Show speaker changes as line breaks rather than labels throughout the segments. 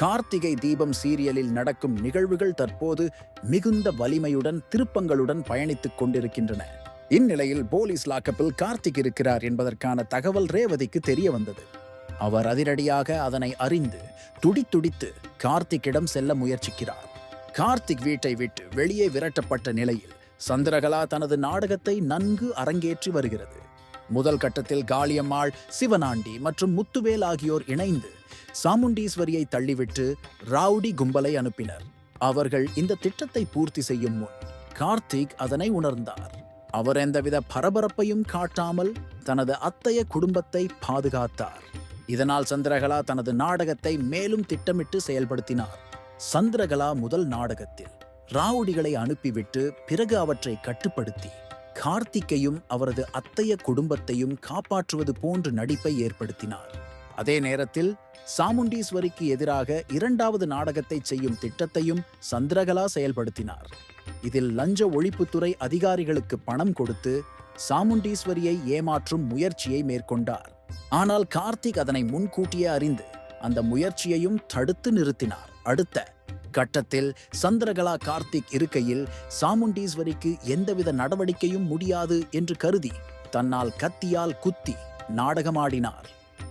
கார்த்திகை தீபம் சீரியலில் நடக்கும் நிகழ்வுகள் தற்போது மிகுந்த வலிமையுடன் திருப்பங்களுடன் பயணித்துக் கொண்டிருக்கின்றன. இந்நிலையில் போலீஸ் லாக்கப்பில் கார்த்திக் இருக்கிறார் என்பதற்கான தகவல் ரேவதிக்கு தெரிய வந்தது அவர் அதிரடியாக அதனை அறிந்து துடித்துடித்து கார்த்திக்கிடம் செல்ல முயற்சிக்கிறார். கார்த்திக் வீட்டை விட்டு வெளியே விரட்டப்பட்ட நிலையில் சந்திரகலா தனது நாடகத்தை நன்கு அரங்கேற்றி வருகிறது. முதல் கட்டத்தில் காளியம்மாள் சிவனாண்டி மற்றும் முத்துவேல் ஆகியோர் இணைந்து சாமுண்டீஸ்வரியை தள்ளிவிட்டு ராவுடி கும்பலை அனுப்பினர். அவர்கள் இந்த திட்டத்தை பூர்த்தி செய்யும் முன் கார்த்திக் அதனை உணர்ந்தார். அவர் எந்தவித பரபரப்பையும் காட்டாமல் தனது அத்தைய குடும்பத்தை பாதுகாத்தார். இதனால் சந்திரகலா தனது நாடகத்தை மேலும் திட்டமிட்டு செயல்படுத்தினார். சந்திரகலா முதல் நாடகத்தில் ராவுடிகளை அனுப்பிவிட்டு பிறகு அவற்றை கட்டுப்படுத்தி கார்த்திக்கையும் அவரது அத்தைய குடும்பத்தையும் காப்பாற்றுவது போன்ற நடிப்பை ஏற்படுத்தினார். அதே நேரத்தில் சாமுண்டீஸ்வரிக்கு எதிராக இரண்டாவது நாடகத்தை செய்யும் திட்டத்தையும் சந்திரகலா செயல்படுத்தினார். இதில் லஞ்ச ஒழிப்புத்துறை அதிகாரிகளுக்கு பணம் கொடுத்து சாமுண்டீஸ்வரியை ஏமாற்றும் முயற்சியை மேற்கொண்டார். ஆனால் கார்த்திக் அதனை முன்கூட்டியே அறிந்து அந்த முயற்சியையும் தடுத்து நிறுத்தினார். அடுத்த கட்டத்தில் சந்திரகலா கார்த்திக் இருக்கையில் சாமுண்டீஸ்வரிக்கு எந்தவித நடவடிக்கையும் முடியாது என்று கருதி தன்னால் கத்தியால் குத்தி நாடகமாடினார்.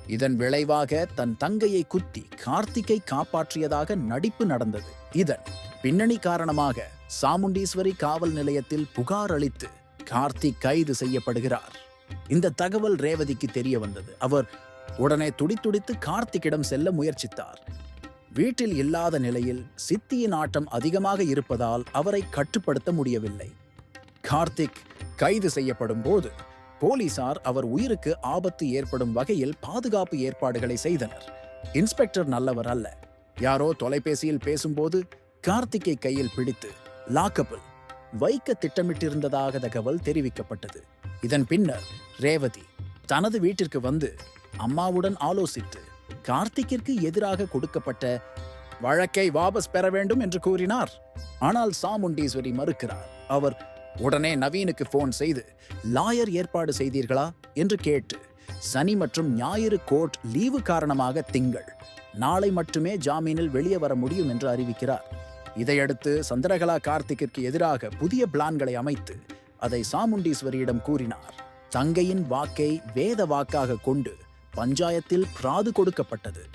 இதன் விளைவாக தன் தங்கையை குத்தி கார்த்திக்கை காப்பாற்றியதாக நடிப்பு நடந்தது. இதன் பின்னணி காரணமாக சாமுண்டீஸ்வரி காவல் நிலையத்தில் புகார் அளித்து கார்த்திக் கைது செய்யப்படுகிறார். இந்த தகவல் ரேவதிக்கு தெரிய வந்தது. அவர் உடனே துடித்துடித்து கார்த்திக்கிடம் செல்ல முயற்சித்தார். வீட்டில் இல்லாத நிலையில் சித்தியின் ஆட்டம் அதிகமாக இருப்பதால் அவரை கட்டுப்படுத்த முடியவில்லை. கார்த்திக் கைது செய்யப்படும் போது போலீசார் அவர் உயிருக்கு ஆபத்து ஏற்படும் வகையில் பாதுகாப்பு ஏற்பாடுகளை செய்தனர். இன்ஸ்பெக்டர் நல்லவர் அல்ல. யாரோ தொலைபேசியில் பேசும்போது கார்த்திக்கை கையில் பிடித்து லாக்கபிள். வைக்க திட்டமிட்டிருந்ததாக தகவல் தெரிவிக்கப்பட்டது. இதன் பின்னர் ரேவதி தனது வீட்டிற்கு வந்து அம்மாவுடன் ஆலோசித்து கார்த்திக்கிற்கு எதிராக கொடுக்கப்பட்ட வழக்கை வாபஸ் பெற வேண்டும் என்று கூறினார். ஆனால் சாமுண்டீஸ்வரி மறுக்கிறார். அவர் உடனே நவீனுக்கு ஃபோன் செய்து லாயர் ஏற்பாடு செய்தீர்களா? என்று கேட்டு சனி மற்றும் ஞாயிறு கோர்ட் லீவு காரணமாக திங்கள். நாளை மட்டுமே ஜாமீனில் வெளியே வர முடியும் என்று அறிவிக்கிறார். இதையடுத்து சந்திரகலா கார்த்திக்கிற்கு எதிராக புதிய பிளான்களை அமைத்து அதை சாமுண்டீஸ்வரியிடம் கூறினார். தங்கையின் வாக்கை வேத வாக்காக கொண்டு பஞ்சாயத்தில் பிராது கொடுக்கப்பட்டது.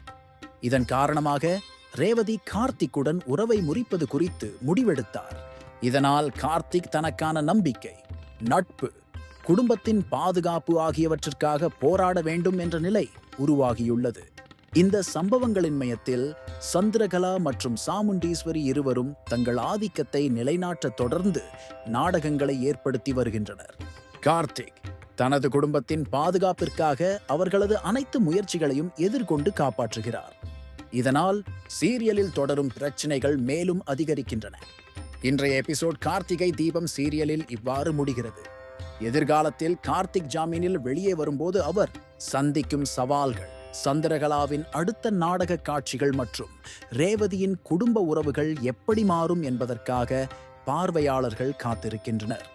இதன் காரணமாக ரேவதி கார்த்திக்குடன் உறவை முறிப்பது குறித்து முடிவெடுத்தார். இதனால் கார்த்திக் தனக்கான நம்பிக்கை நட்பு குடும்பத்தின் பாதுகாப்பு ஆகியவற்றிற்காக போராட வேண்டும் என்ற நிலை உருவாகியுள்ளது. இந்த சம்பவங்களின் மையத்தில் சந்திரகலா மற்றும் சாமுண்டீஸ்வரி இருவரும் தங்கள் ஆதிக்கத்தை நிலைநாட்ட தொடர்ந்து நாடகங்களை ஏற்படுத்தி வருகின்றனர். கார்த்திக் தனது குடும்பத்தின் பாதுகாப்பிற்காக அவர்களது அனைத்து முயற்சிகளையும் எதிர்கொண்டு காப்பாற்றுகிறார். இதனால் சீரியலில் தொடரும் பிரச்சினைகள் மேலும் அதிகரிக்கின்றன. இன்றைய எபிசோட் கார்த்திகை தீபம் சீரியலில் இவ்வாறு முடிகிறது. எதிர்காலத்தில் கார்த்திக் ஜாமீனில் வெளியே வரும்போது அவர் சந்திக்கும் சவால்கள் சந்திரகலாவின் அடுத்த நாடக காட்சிகள் மற்றும் ரேவதியின் குடும்ப உறவுகள் எப்படி மாறும் என்பதற்காக பார்வையாளர்கள் காத்திருக்கின்றனர்.